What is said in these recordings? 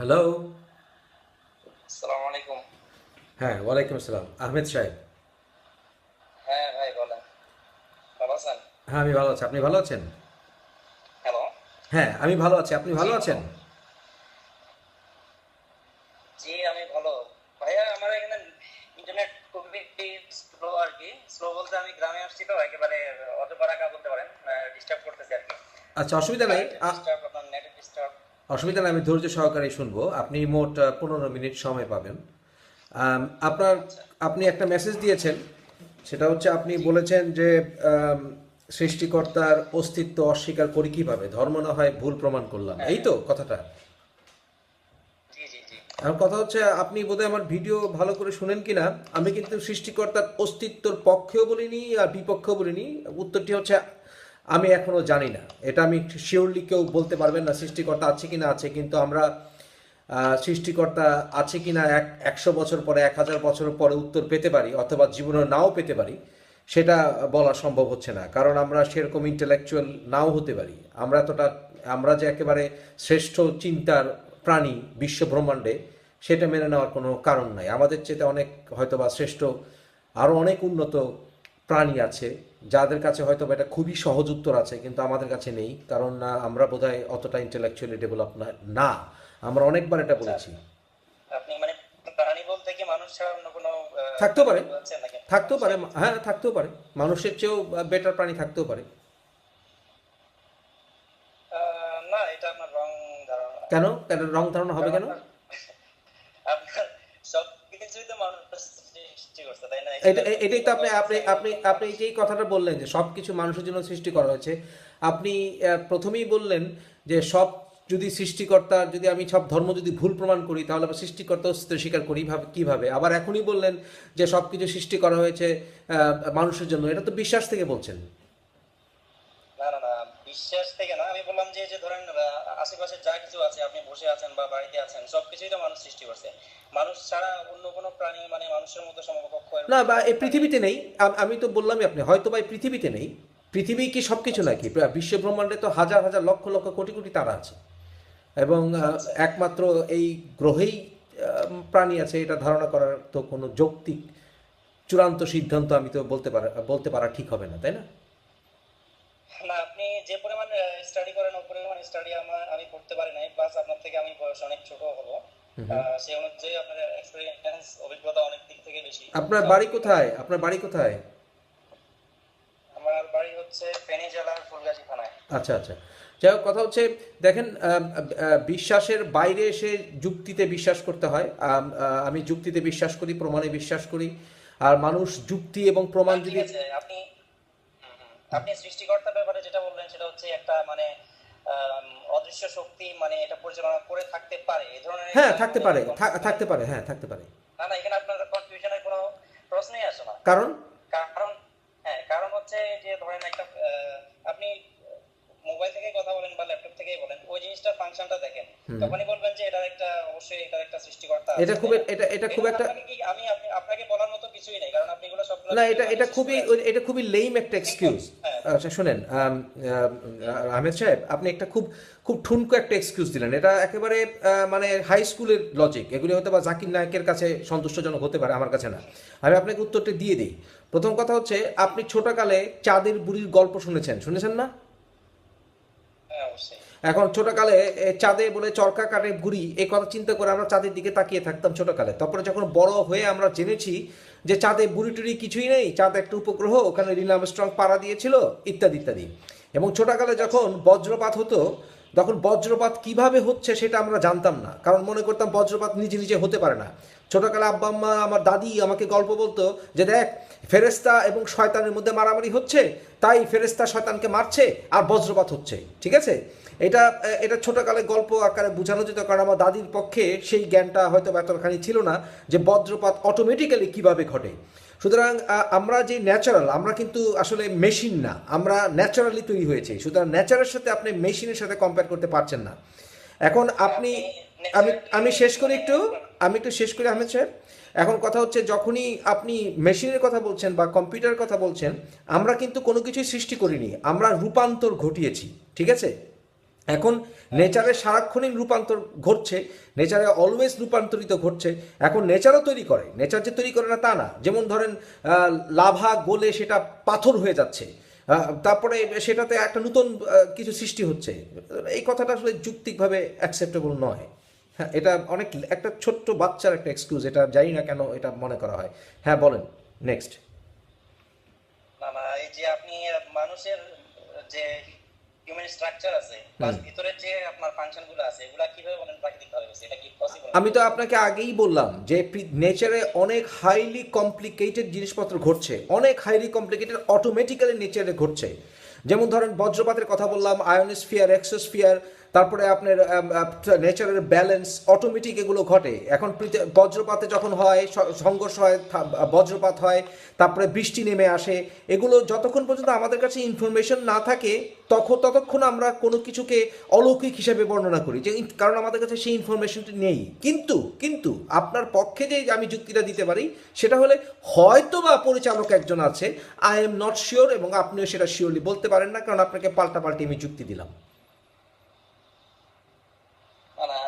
Hello আসসালামু আলাইকুম। হ্যাঁ ওয়ালাইকুম আসসালাম। আহমেদ সাহেব। হ্যাঁ ভাই বলেন। ভালো আছেন? হ্যাঁ আমি ভালো আছি। আপনি ভালো আছেন? হ্যালো? হ্যাঁ আমি ভালো আছি। আপনি ভালো আছেন? জি আমি ভালো। ভাইয়া আমার এখানে ইন্টারনেট খুবই স্লো আর কি। স্লো বলতে আমি গ্রামে আসছি তো একেবারে অতপারাকা বলতে পারেন ডিস্টার্ব করতেছে আর কি। আচ্ছা অসুবিধা নেই আ- ডিস্টার্ব আপনার নেট ডিস্টার্ব অসুবিধা নেই আমি ধৈর্য সহকারে শুনব। আপনি মোট পনেরো মিনিট সময় পাবেন। আপনার আপনি একটা মেসেজ দিয়েছেন। সেটা হচ্ছে আপনি বলেছেন যে সৃষ্টিকর্তার অস্তিত্ব অস্বীকার করি কীভাবে? ধর্ম না হয় ভুল প্রমাণ করলাম। এই তো কথাটা? আর কথা হচ্ছে আপনি বোধহয় আমার ভিডিও ভালো করে শুনেন কিনা? আমি কিন্তু সৃষ্টিকর্তার অস্তিত্বর পক্ষেও বলিনি আর বিপক্ষেও বলিনি। উত্তরটি হচ্ছে আমি এখনও জানি না। এটা আমি শিওরলি কেউ বলতে পারবেন না সৃষ্টিকর্তা আছে কি না আছে, কিন্তু আমরা সৃষ্টিকর্তা আছে কি না এক, একশো বছর পরে, এক হাজার বছর পরে উত্তর পেতে পারি, অথবা জীবনে নাও পেতে পারি, সেটা বলা সম্ভব হচ্ছে না। কারণ আমরা সেরকম ইন্টেলেকচুয়াল নাও হতে পারি। আমরা এতটা, আমরা যে একেবারে শ্রেষ্ঠ চিন্তার প্রাণী বিশ্ব ব্রহ্মাণ্ডে, সেটা মেনে নেওয়ার কোনো কারণ নাই। আমাদের চেয়ে অনেক হয়তোবা শ্রেষ্ঠ আরও অনেক উন্নত প্রাণী আছে যাদের কাছে হয়তো এটা খুবই সহজ উত্তর আছে কিন্তু আমাদের কাছে নেই কারণ আমরা বোধহয় অতটা ইন্টেলেকচুয়ালি ডেভেলপ না আমরা অনেকবার এটা বলেছি। আপনি মানে প্রাণী বলতে কি মানুষ ছাড়া অন্য কোনো থাকতেও পারে। থাকতেও পারে হ্যাঁ থাকতেও পারে। মানুষের চেয়েও বেটার প্রাণী থাকতেও পারে। কেন? কেন রং ধারণা হবে কেন আপনার সব কিছুই তো মানুষ সৃষ্টি করছে তাই না এটা এ- এটাই তো আপনি আপনি আপনি আপনি যেই কথাটা বললেন যে সব কিছু মানুষের জন্য সৃষ্টি করা হয়েছে, আপনি প্রথমেই বললেন যে সব যদি সৃষ্টিকর্তা, যদি আমি সব ধর্ম যদি ভুল প্রমাণ করি, তাহলে আবার সৃষ্টিকর্তা অস্তিত্ব স্বীকার করি ভাবে, কীভাবে? আবার এখনই বললেন যে সব কিছু সৃষ্টি করা হয়েছে মানুষের জন্য। এটা তো বিশ্বাস থেকে বলছেন। না না না, বিশ্বাস থেকে না। আমি বললাম যে যে ধরেন আশেপাশে যা কিছু আছে, আপনি বসে আছেন বা বাড়িতে আছেন, সবকিছুই তো মানুষ সৃষ্টি করছে। মানুষ ছাড়া অন্য কোনো প্রাণী মানে মানুষের মতো সমকক্ষ না বা এই পৃথিবীতে নেই। আমি তো বললামই আপনি হয়তো বা এই পৃথিবীতে নেই। পৃথিবী কি সব কিছু নাকি? বিশ্ব ব্রহ্মাণ্ডে তো হাজার হাজার লক্ষ লক্ষ কোটি কোটি তারা আছে। এবং একমাত্র এই গ্রহেই প্রাণী আছে এটা ধারণা করার তো কোনো যৌক্তিক চূড়ান্ত সিদ্ধান্ত আমি তো বলতে পারা বলতে পারা ঠিক হবে না তাই না? না আপনি যে পরিমাণ স্টাডি করেন ওই পরিমাণ স্টাডি আমার আমি করতে পারি নাই। প্লাস আপনার থেকে আমি বয়স অনেক ছোট হব। সেই অনুযায়ী আপনার এক্সপিরিয়েন্স অভিজ্ঞতা অনেক দিক থেকে বেশি। আপনার বাড়ি কোথায়? আপনার বাড়ি কোথায়? আমার বাড়ি হচ্ছে ফেনী জেলার ফুলগাজী থানায়। আচ্ছা আচ্ছা। যাই হোক কথা হচ্ছে দেখেন বিশ্বাসের বাইরে এসে যুক্তিতে বিশ্বাস করতে হয়। আমি যুক্তিতে বিশ্বাস করি প্রমাণে বিশ্বাস করি। আর মানুষ যুক্তি এবং প্রমাণ যদি আপনি। আপনি সৃষ্টিকর্তার ব্যাপারে যেটা বললেন সেটা হচ্ছে একটা মানে অদৃশ্য শক্তি মানে এটা পরিচালনা করে থাকতে পারে এই ধরনের হ্যাঁ থাকতে পারে থাকতে পারে। হ্যাঁ থাকতে পারে। না না এখানে আপনার কনফিউশনের কোনো প্রশ্নই আসে না। কারণ? কারণ হ্যাঁ কারণ হচ্ছে যে ধরেন একটা আহ, আপনি মোবাইল থেকে কথা বলেন বা ল্যাপটপ থেকেই বলেন ওই জিনিসটার ফাংশনটা দেখেন। তখনই বলবেন যে এটার একটা অবশ্যই এটার একটা সৃষ্টিকর্তা এটা খুব এটা এটা খুব একটা আমি আপনাকে বলার মতো কিছুই নেই কারণ আপনি এগুলো সবগুলো না এটা এটা খুবই এটা খুবই লেম একটা এক্সকিউজ আচ্ছা শোনেন আহমেদ সাহেব আপনি একটা খুব খুব ঠুনকো একটা এক্সকিউজ দিলেন। এটা একেবারে মানে হাই স্কুলের লজিক এগুলি হয়তো বা জাকির নায়কের কাছে সন্তুষ্টজনক হতে পারে আমার কাছে না। আমি আপনাকে উত্তরটা দিয়ে দিই। প্রথম কথা হচ্ছে আপনি ছোটকালে চাঁদের বুড়ির গল্প শুনেছেন শুনেছেন না? হ্যাঁ এখন ছোটকালে চাঁদে বলে চরকা কাটে ঘুরি এই কথা চিন্তা করে আমরা চাঁদের দিকে তাকিয়ে থাকতাম ছোটকালে। তারপরে যখন বড় হয়ে আমরা জেনেছি যে চাঁদে বুড়ি টুড়ি কিছুই নেই, চাঁদ একটা উপগ্রহ, ওখানে রিলাম স্ট্রং পাড়া দিয়েছিল, ইত্যাদি ইত্যাদি। এবং ছোটকালে যখন বজ্রপাত হতো, তখন বজ্রপাত কীভাবে হচ্ছে সেটা আমরা জানতাম না। কারণ মনে করতাম বজ্রপাত নিজে নিজে হতে পারে না। ছোটকালে আব্বা, আম্মা, আমার দাদি আমাকে গল্প বলতো যে, দেখ ফেরেস্তা এবং শয়তানের মধ্যে মারামারি হচ্ছে, তাই ফেরেস্তা শয়তানকে মারছে আর বজ্রপাত হচ্ছে। ঠিক আছে? এটা এটা ছোটকালে গল্প আকারে বোঝানো যেত, কারণ আমার দাদির পক্ষে সেই জ্ঞানটা হয়তো এতখানি ছিল না যে বজ্রপাত অটোমেটিক্যালি কীভাবে ঘটে। সুতরাং আমরা যে ন্যাচারাল আমরা কিন্তু আসলে মেশিন না, আমরা ন্যাচারালি তৈরি হয়েছি। সুতরাং ন্যাচারের সাথে আপনি মেশিনের সাথে কম্পেয়ার করতে পারছেন না। এখন আপনি, আমি আমি শেষ করি একটু, আমি একটু শেষ করি আহমেদ সাহেব। এখন কথা হচ্ছে, যখনই আপনি মেশিনের কথা বলছেন বা কম্পিউটারের কথা বলছেন, আমরা কিন্তু কোনো কিছুই সৃষ্টি করিনি, আমরা রূপান্তর ঘটিয়েছি, ঠিক আছে? এখন নেচারে সারাক্ষণিক রূপান্তর ঘটছে, নেচারে অলওয়েজ রূপান্তরিত ঘটছে। এখন নেচারও তৈরি করে, নেচার যে তৈরি করে না তা না। যেমন ধরেন লাভা, গলে সেটা পাথর হয়ে যাচ্ছে। তারপরে সেটাতে একটা নতুন কিছু সৃষ্টি হচ্ছে। এই কথাটা আসলে যুক্তিকভাবে অ্যাকসেপ্টেবল নয়। হ্যাঁ এটা অনেক, একটা ছোট্ট বাচ্চার একটা এক্সকিউজ এটা জানি না কেন এটা মনে করা হয়। হ্যাঁ বলেন নেক্সট এই যে আপনি মানুষের যে হিউম্যান স্ট্রাকচার আছে ভিতরের যে আপনার ফাংশনগুলো আছে এগুলা কীভাবে বলেন প্রাকৃতিক ভাবে? হয়েছে এটা কি পসিবল আমি তো আপনাকে আগেই বললাম যে নেচারে অনেক হাইলি কমপ্লিকেটেড জিনিসপত্র ঘটছে। অনেক হাইলি কমপ্লিকেটেড অটোমেটিক্যালি নেচারে ঘটছে। যেমন ধরেন বজ্রপাতের কথা বললাম আয়োনোস্ফিয়ার এক্সোস্ফিয়ার তারপরে আপনার নেচারের ব্যালেন্স অটোমেটিক এগুলো ঘটে। এখন বজ্রপাতে যখন হয় সংঘর্ষ হয় বজ্রপাত হয় তারপরে বৃষ্টি নেমে আসে এগুলো যতক্ষণ পর্যন্ত আমাদের কাছে ইনফরমেশন না থাকে তখন ততক্ষণ আমরা কোনো কিছুকে অলৌকিক হিসাবে বর্ণনা করি যে কারণ আমাদের কাছে সেই ইনফরমেশনটি নেই। কিন্তু কিন্তু আপনার পক্ষে যে আমি যুক্তিটা দিতে পারি সেটা হলে হয়তো বা পরিচালক একজন আছে আই এম নট শিওর এবং আপনিও সেটা শিওরলি বলতে পারেন না কারণ আপনাকে পাল্টা পাল্টি আমি যুক্তি দিলাম।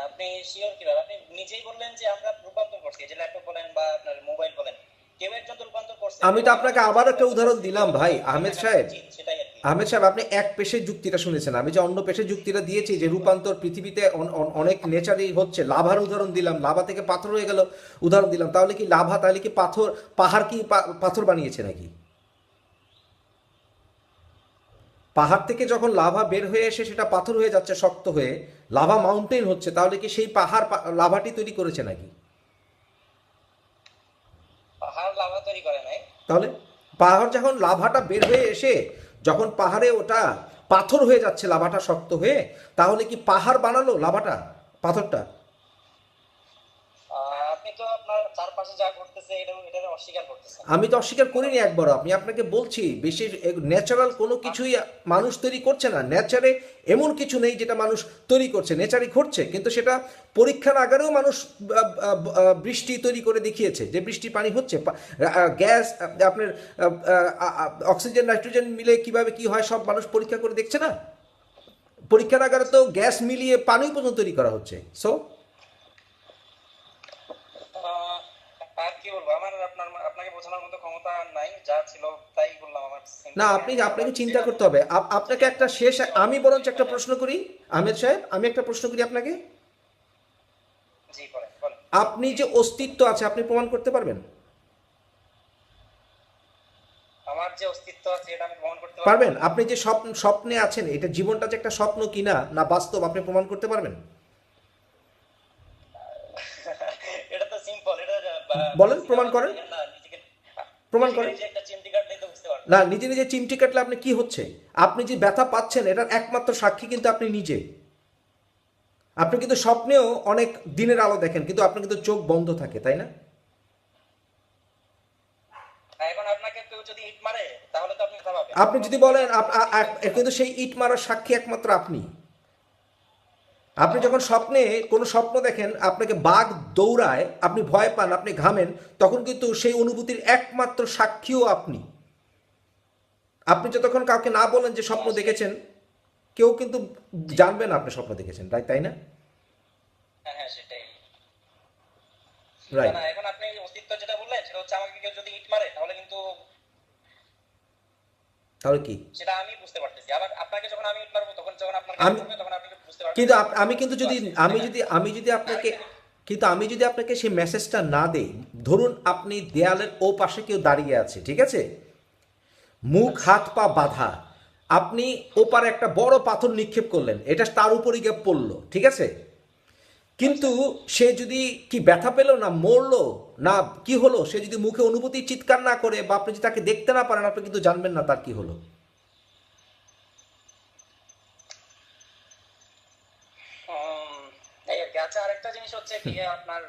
আপনি শিওর কীভাবে? আপনি নিজেই বললেন যে আমরা রূপান্তর করছি যে ল্যাপটপ বলেন বা আপনার মোবাইল বলেন কেউ একজন রূপান্তর করছে। আমি তো আপনাকে আবার একটা উদাহরণ দিলাম ভাই, আহমেদ সাহেব। সেটাই আহমেদ সাহেব আপনি এক পেশের যুক্তিটা শুনেছেন। আমি যে অন্য পেশের যুক্তিটা দিয়েছি যে রূপান্তর পৃথিবীতে অন- অন- অনেক নেচারই হচ্ছে। লাভার উদাহরণ দিলাম লাভা থেকে পাথর হয়ে গেল উদাহরণ দিলাম। তাহলে কি লাভা তাহলে কি পাথর পাহাড় কি পাথর বানিয়েছে নাকি? পাহাড় থেকে যখন লাভা বের হয়ে এসে সেটা পাথর হয়ে যাচ্ছে শক্ত হয়ে লাভা মাউন্টেন হচ্ছে তাহলে কি সেই পাহাড় লাভাটি তৈরি করেছে নাকি? পাহাড় লাভা তৈরি করে নাই। তাহলে পাহাড় যখন লাভাটা বের হয়ে এসে যখন পাহাড়ে ওটা পাথর হয়ে যাচ্ছে, লাভাটা শক্ত হয়ে, তাহলে কি পাহাড় বানালো লাভাটা, পাথরটা আহ, আপনি তো আপনার চারপাশে যা ঘটতেছে, এটা এটা অস্বীকার আমি তো অস্বীকার করিনি একবারও, আমি আপনাকে বলছি, বেশি ন্যাচারাল কোনো কিছুই মানুষ তৈরি করছে না। নেচারে এমন কিছু নেই যেটা মানুষ তৈরি করছে নেচারে ঘটছে, কিন্তু সেটা পরীক্ষার আগারেও মানুষ বৃষ্টি তৈরি করে দেখিয়েছে, যে বৃষ্টি পানি হচ্ছে। গ্যাস আপনার অক্সিজেন নাইট্রোজেন মিলে কীভাবে কি হয়, সব মানুষ পরীক্ষা করে দেখছে না? পরীক্ষার আগারে তো গ্যাস মিলিয়ে পানি পর্যন্ত তৈরি করা হচ্ছে। সো আহ, আর কি বলব আমার আপনার আপনাকে বোঝানোর মতো ক্ষমতা নাই যা ছিল তাই বললাম আমার না আপনি আপনাকে চিন্তা করতে হবে। আপনাকে একটা শেষ আমি বরঞ্চ একটা প্রশ্ন করি। আহমেদ সাহেব আমি একটা প্রশ্ন করি আপনাকে? আপনি যে অস্তিত্ব আছে আপনি প্রমাণ করতে পারবেন? আমার যে অস্তিত্ব আছে এটা আমি প্রমাণ করতে পারবেন? আপনি যে স্বপ্ন স্বপ্নে আছেন এটা জীবনটা যে একটা স্বপ্ন কিনা না বাস্তব আপনি প্রমাণ করতে পারবেন এটা তো সিম্পল এটা বা- বলেন, প্রমাণ করেন। না, নিজেকে- প্রমাণ করেন। পারবেন। না নিজে নিজে চিমটি কাটলে আপনি কি হচ্ছে? আপনি যে ব্যথা পাচ্ছেন এটার একমাত্র সাক্ষী কিন্তু আপনি নিজে। আপনি কিন্তু স্বপ্নেও অনেক দিনের আলো দেখেন কিন্তু আপনার কিন্তু চোখ বন্ধ থাকে তাই না? আপনি যদি বলেন কিন্তু সেই ইট মারার সাক্ষী একমাত্র আপনি। আপনি যখন স্বপ্নে কোনো স্বপ্ন দেখেন আপনাকে বাঘ দৌড়ায় আপনি ভয় পান আপনি ঘামেন তখন কিন্তু সেই অনুভূতির একমাত্র সাক্ষীও আপনি। আপনি যতক্ষণ কাউকে না বলেন যে স্বপ্ন দেখেছেন কেউ কিন্তু জানবে না আপনি স্বপ্ন দেখেছেন তাই তাই না? হ্যাঁ হ্যাঁ রাইট না, এখন আপনি অস্তিত্ব যেটা বললেন সেটা হচ্ছে আমাকে কেউ যদি ইট মারে তাহলে কিন্তু তাহলে কি? সেটা আমি বুঝতে পারতেছি। আবার আপনাকে যখন আমি ইট মারবো তখন যখন আপনার তখন আপনি বুঝতে পারবেন কিন্তু আমি কিন্তু যদি আমি যদি আমি যদি আপনাকে কিন্তু আমি যদি আপনাকে সেই মেসেজটা না দেই ধরুন আপনি দেয়ালের ও পাশে কেউ দাঁড়িয়ে আছে ঠিক আছে? মুখ হাত পা বাঁধা। আপনি ওপারে একটা বড় পাথর নিক্ষেপ করলেন এটা তার উপরই গিয়ে পড়ল ঠিক আছে? কিন্তু সে যদি কি ব্যথা পেল না মরলো? না কি হলো? সে যদি মুখে অনুভূতি চিৎকার না করে বা আপনি যদি তাকে দেখতে না পারেন আপনি কিন্তু জানবেন না তার কি হলো উম, এই আর কি আচ্ছা আরেকটা জিনিস হচ্ছে কি আপনার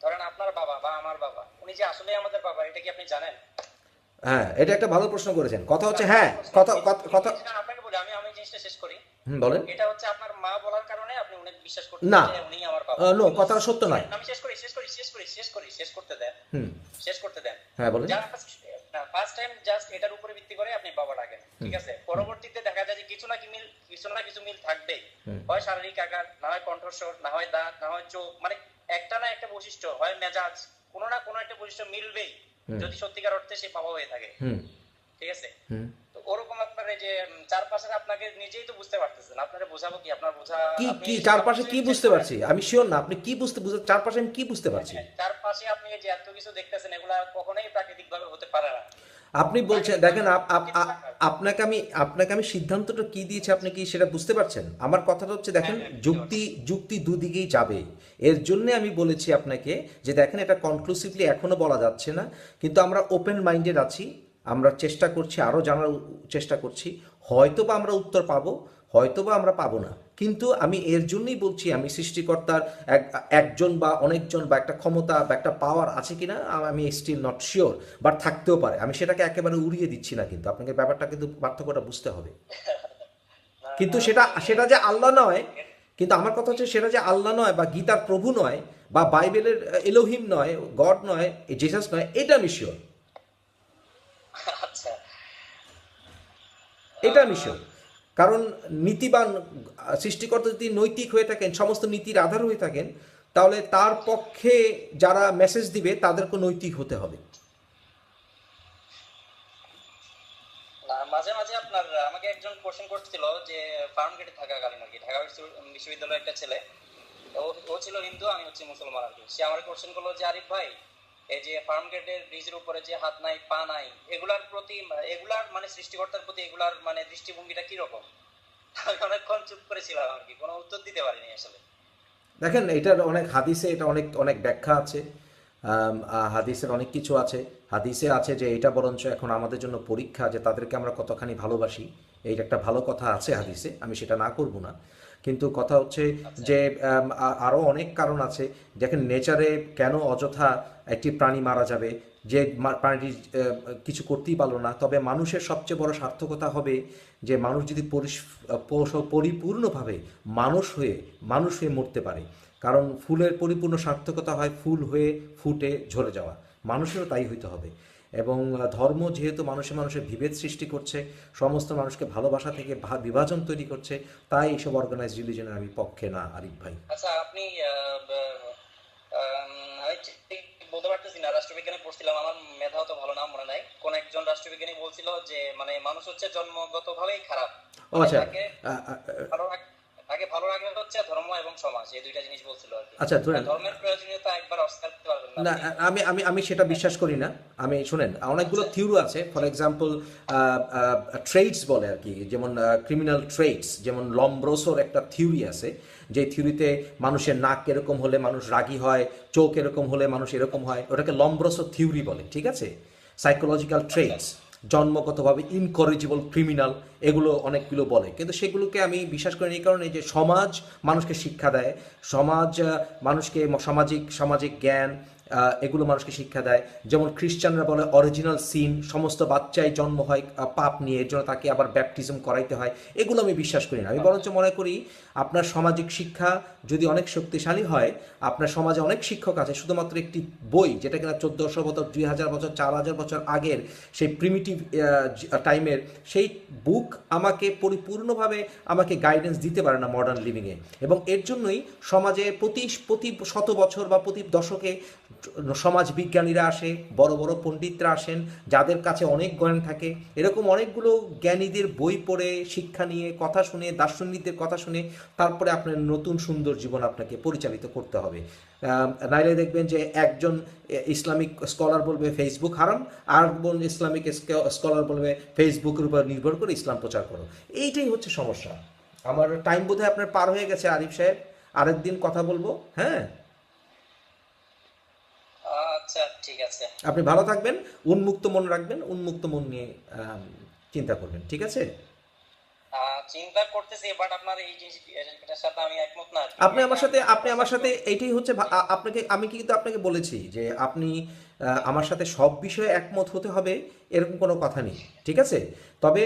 ধরেন আপনার বাবা বা আমার বাবা উনি যে আসলে আমাদের বাবা এটা কি আপনি জানেন? হ্যাঁ এটা একটা ভালো প্রশ্ন করেছেন। কথা হচ্ছে হ্যাঁ কথা কথা- আপনাকে বলি আমি আমি জিনিসটা শেষ করি। বলেন। এটা হচ্ছে আপনার মা বলার কারণে আপনি উনি বিশ্বাস করতে না। উনি আমার বাবা। নো কথাটা সত্য নয়। আমি শেষ করি শেষ করি শেষ করি শেষ করি শেষ করতে দেন। হুম। শেষ করতে দেন। হ্যাঁ বলেন। ফার্স্ট টাইম জাস্ট এটার উপরে ভিত্তি করে আপনি বাবা ডাকেন ঠিক আছে? পরবর্তীতে দেখা যায় যে কিছু না কি মিল কিছু না কিছু মিল থাকবে হুম। আকার না হয় কণ্ঠস্বর না হয় দাঁত না হয় চোখ মানে একটা না একটা বৈশিষ্ট্য হয় মেজাজ কোনো না কোনো একটা বৈশিষ্ট্য মিলবেই যদি সত্যিকার অর্থে সে বাবা হয়ে থাকে। ঠিক আছে? তো ওরকম আপনার যে উম, চারপাশের আপনাকে নিজেই তো বুঝতে পারতেছেন আপনারা বোঝাবো কি? আপনার বোঝা কি কি চারপাশে কি বুঝতে পারছি? আমি শিওর না আপনি কি বুঝতে বুঝতে চারপাশে আমি কি বুঝতে পারছি? চারপাশে আপনি যে এত কিছু দেখতেছেন এগুলা কখনোই প্রাকৃতিক আপনি বলছেন দেখেন আপ- আপ- আপ- আপনাকে আমি আপনাকে আমি সিদ্ধান্তটা কি দিয়েছি আপনি কি সেটা বুঝতে পারছেন? আমার কথাটা হচ্ছে দেখেন হ্যাঁ, হ্যাঁ, যুক্তি যুক্তি দুদিকেই যাবে। এর জন্য আমি বলেছি আপনাকে যে দেখেন এটা কনক্লুসিভলি এখনও বলা যাচ্ছে না কিন্তু আমরা ওপেন মাইন্ডেড আছি আমরা চেষ্টা করছি আরও জানার চেষ্টা করছি। হয়তো বা আমরা উত্তর পাবো হয়তো বা আমরা পাবো না। কিন্তু আমি এর জন্যই বলছি আমি সৃষ্টিকর্তার এক একজন বা অনেকজন বা একটা ক্ষমতা বা একটা পাওয়ার আছে কি না আমি স্টিল নট শিওর বাট থাকতেও পারে। আমি সেটাকে একেবারে উড়িয়ে দিচ্ছি না কিন্তু। আপনাকে ব্যাপারটা কিন্তু পার্থক্যটা বুঝতে হবে। কিন্তু সেটা সেটা যে আল্লাহ নয় কিন্তু আমার কথা হচ্ছে সেটা যে আল্লাহ নয় বা গীতার প্রভু নয় বা বাইবেলের এলোহিম নয় গড নয় জেসাস নয় এটা আমি শিওর আচ্ছা। এটা আমি শিওর কারণ নীতিবান, সৃষ্টিকর্তা যদি নৈতিক হয়ে থাকেন, সমস্ত নীতির আধার হয়ে থাকেন, তাহলে তার পক্ষে যারা মেসেজ দিবে, তাদেরকে নৈতিক হতে হবে। মাঝে মাঝে আপনার, আমাকে একজন কোশ্চেন করছিল যে ফার্ম গেটে থাকাকালীন আর কি, ঢাকা বিশ্ব- বিশ্ববিদ্যালয়ের একটা ছেলে, ও ছিল হিন্দু, আমি হচ্ছে মুসলমান আর কি। সে আমার কোশ্চেন করল যে, আরিফ ভাই এই যে ফার্ম গেটের ব্রিজের উপরে যে হাত নাই, পা নাই, এগুলার প্রতি, এগুলার মানে সৃষ্টিকর্তার প্রতি এগুলার মানে দৃষ্টিভঙ্গিটা কীরকম আমি অনেকক্ষণ চুপ করেছিলাম আর কি, কোনো উত্তর দিতে পারিনি আসলে। দেখেন, এটার অনেক হাদিসে এটা অনেক অনেক ব্যাখ্যা আছে। হাদিসের অনেক কিছু আছে। হাদিসে আছে যে এটা বরঞ্চ এখন আমাদের জন্য পরীক্ষা যে তাদেরকে আমরা কতখানি ভালোবাসি। এইটা একটা ভালো কথা আছে হাদিসে আমি সেটা না করব না। কিন্তু কথা হচ্ছে যে আম, আ- আরও অনেক কারণ আছে। দেখেন নেচারে কেন অযথা একটি প্রাণী মারা যাবে? যে প্রাণীটি কিছু করতেই পারল না। তবে মানুষের সবচেয়ে বড় সার্থকতা হবে যে মানুষ যদি পরিপূর্ণভাবে মানুষ হয়ে মানুষ হয়ে মরতে পারে। কারণ ফুলের পরিপূর্ণ সার্থকতা হয় ফুল হয়ে ফুটে ঝরে যাওয়া। মানুষেরও তাই হইতে হবে। এবং ধর্ম যেহেতু মানুষে মানুষের বিভেদ সৃষ্টি করছে সমস্ত মানুষকে ভালোবাসা থেকে বিভাজন তৈরি করছে তাই এইসব অর্গানাইজ রিলিজনের আমি পক্ষে না আরিফ ভাই। আচ্ছা আপনি বলতে পারতেছি না রাষ্ট্রবিজ্ঞানে পড়ছিলাম আমার মেধাও তো ভালো নাম মনে নাই। কোন একজন রাষ্ট্রবিজ্ঞানী বলছিল যে মানে মানুষ হচ্ছে জন্মগত ভাবেই খারাপ আচ্ছা। তাকে ভালো হচ্ছে ধর্ম এবং সমাজ এই দুইটা জিনিস বলছিল আর কি। আচ্ছা ধর্মের প্রয়োজনীয়তা একবার অস্বীকার করতে পারবেন না না আমি আমি আমি সেটা বিশ্বাস করি না। আমি শুনেন অনেকগুলো থিওরি আছে। ফর এক্সাম্পল ট্রেডস বলে আর কি যেমন ক্রিমিনাল ট্রেডস যেমন লম্ব্রোসোর একটা থিওরি আছে যে থিওরিতে মানুষের নাক এরকম হলে মানুষ রাগী হয় চোখ এরকম হলে মানুষ এরকম হয় ওটাকে লম্ব্রোসো থিওরি বলে ঠিক আছে? সাইকোলজিক্যাল ট্রেডস জন্মগতভাবে ইনকরেজিবল ক্রিমিনাল এগুলো অনেকগুলো বলে। কিন্তু সেগুলোকে আমি বিশ্বাস করি এই কারণে যে সমাজ মানুষকে শিক্ষা দেয়, সমাজ মানুষকে সামাজিক সামাজিক জ্ঞান এগুলো মানুষকে শিক্ষা দেয়। যেমন খ্রিস্টানরা বলে অরিজিনাল সিন সমস্ত বাচ্চাই জন্ম হয় পাপ নিয়ে, এর জন্য তাকে আবার ব্যাপটিজম করাইতে হয়। এগুলো আমি বিশ্বাস করি না। আমি বরঞ্চ মনে করি, আপনার সামাজিক শিক্ষা যদি অনেক শক্তিশালী হয়, আপনার সমাজে অনেক শিক্ষক আছে, শুধুমাত্র একটি বই, যেটা কিনা চোদ্দোশো বছর, দুই হাজার বছর, চার হাজার বছর আগের সেই প্রিমিটিভ টাইমের সেই বুক আমাকে পরিপূর্ণভাবে আমাকে গাইডেন্স দিতে পারে না মডার্ন লিভিংয়ে এবং এর জন্যই সমাজে প্রতি প্রতি শত বছর বা প্রতি দশকে সমাজ বিজ্ঞানীরা আসে, বড় বড় পণ্ডিতরা আসেন, যাদের কাছে অনেক জ্ঞান থাকে। এরকম অনেকগুলো জ্ঞানীদের বই পড়ে, শিক্ষা নিয়ে, কথা শুনে, দার্শনিকদের কথা শুনে, তারপরে আপনার নতুন সুন্দর জীবন আপনাকে পরিচালিত করতে হবে। নাইলে দেখবেন যে একজন ইসলামিক স্কলার বলবে, ফেসবুক হারাম আর একজন ইসলামিক স্কলার বলবে, ফেসবুকের উপর নির্ভর করে ইসলাম প্রচার করো এইটাই হচ্ছে সমস্যা। আমার টাইম বোধহয় আপনার পার হয়ে গেছে, আরিফ সাহেব। আরেকদিন কথা বলব হ্যাঁ আচ্ছা ঠিক আছে। আপনি ভালো থাকবেন উন্মুক্ত মন রাখবেন উন্মুক্ত মন নিয়ে চিন্তা করবেন ঠিক আছে? চিন্তা করতেছি বাট আপনার এই জিনিসটার সাথে আমি একমত না। আপনি আমার সাথে আপনি আমার সাথে এইটাই হচ্ছে আপনাকে আমি কিন্তু আপনাকে বলেছি যে আপনি আমার সাথে সব বিষয়ে একমত হতে হবে এরকম কোনো কথা নেই ঠিক আছে? তবে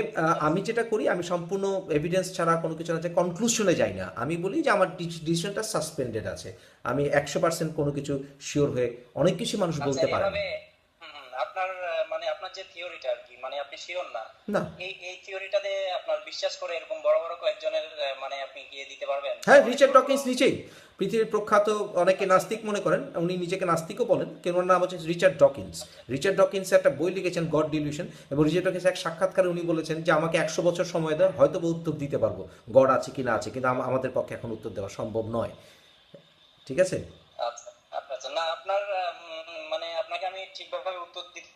আমি যেটা করি আমি সম্পূর্ণ এভিডেন্স ছাড়া কোনো কিছু না যে কনক্লুশনে যাই না। আমি বলি যে আমার ডিসিশনটা সাসপেন্ডেড আছে। আমি একশো পার্সেন্ট কোনো কিছু শিওর হয়ে অনেক কিছু মানুষ আচ্ছা, বলতে পারে আপনার যে থিওরিটা আর কি মানে আপনি শিওর না। এই এই থিওরিটাতে আপনার বিশ্বাস করে এরকম বড় বড় কয়েকজনের মানে আপনি গিয়ে দিতে পারবেন? হ্যাঁ রিচার্ড ডকিন্স নিচেই। পৃথিবীর প্রখ্যাত অনেকে নাস্তিক মনে করেন উনি নিজেকে নাস্তিকও বলেন কেন নাম হচ্ছে রিচার্ড ডকিন্স। রিচার্ড ডকিন্স একটা বই লিখেছেন গড ডিলিউশন এবং রিচার্ড ডকিন্স এক সাক্ষাৎকারে উনি বলেছেন যে আমাকে একশো বছর সময় দেয় হয়তো উত্তর দিতে পারব। গড আছে কি না আছে কিন্তু আমাদের পক্ষে এখন উত্তর দেওয়া সম্ভব নয়। ঠিক আছে? আচ্ছা আচ্ছা। না আপনার মানে আপনাকে আমি ঠিকভাবে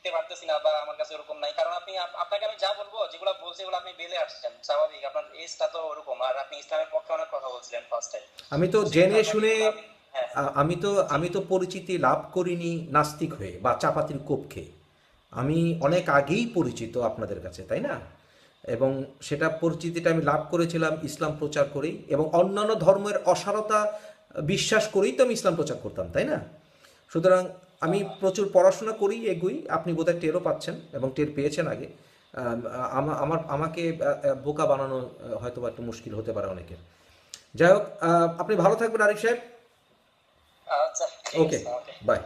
দিতে পারতেছি না বা আমার কাছে ওরকম নাই। কারণ আপনি আপনাকে আমি যা বলব যেগুলো বলছি এগুলো আপনি বেলে আসছেন স্বাভাবিক। আপনার এজটা তো ওরকম। আর আপনি ইসলামের পক্ষে অনেক কথা বলছিলেন ফার্স্ট টাইম আমি তো জেনে শুনে হ্যাঁ। আমি তো আমি তো পরিচিতি লাভ করিনি নাস্তিক হয়ে বা চাপাতির কোপ খেয়ে। আমি অনেক আগেই পরিচিত আপনাদের কাছে তাই না? এবং সেটা পরিচিতিটা আমি লাভ করেছিলাম ইসলাম প্রচার করেই এবং অন্যান্য ধর্মের অসারতা বিশ্বাস করেই তো আমি ইসলাম প্রচার করতাম তাই না? সুতরাং আমি প্রচুর পড়াশোনা করি এগুই। আপনি বোধহয় টেরও পাচ্ছেন এবং টের পেয়েছেন আগে। আমা- আমার আমাকে বোকা বানানো হয়তো বা একটু মুশকিল হতে পারে অনেকের। যাই হোক আপনি ভালো থাকবেন আরিফ সাহেব। আচ্ছা ওকে ওকে বাই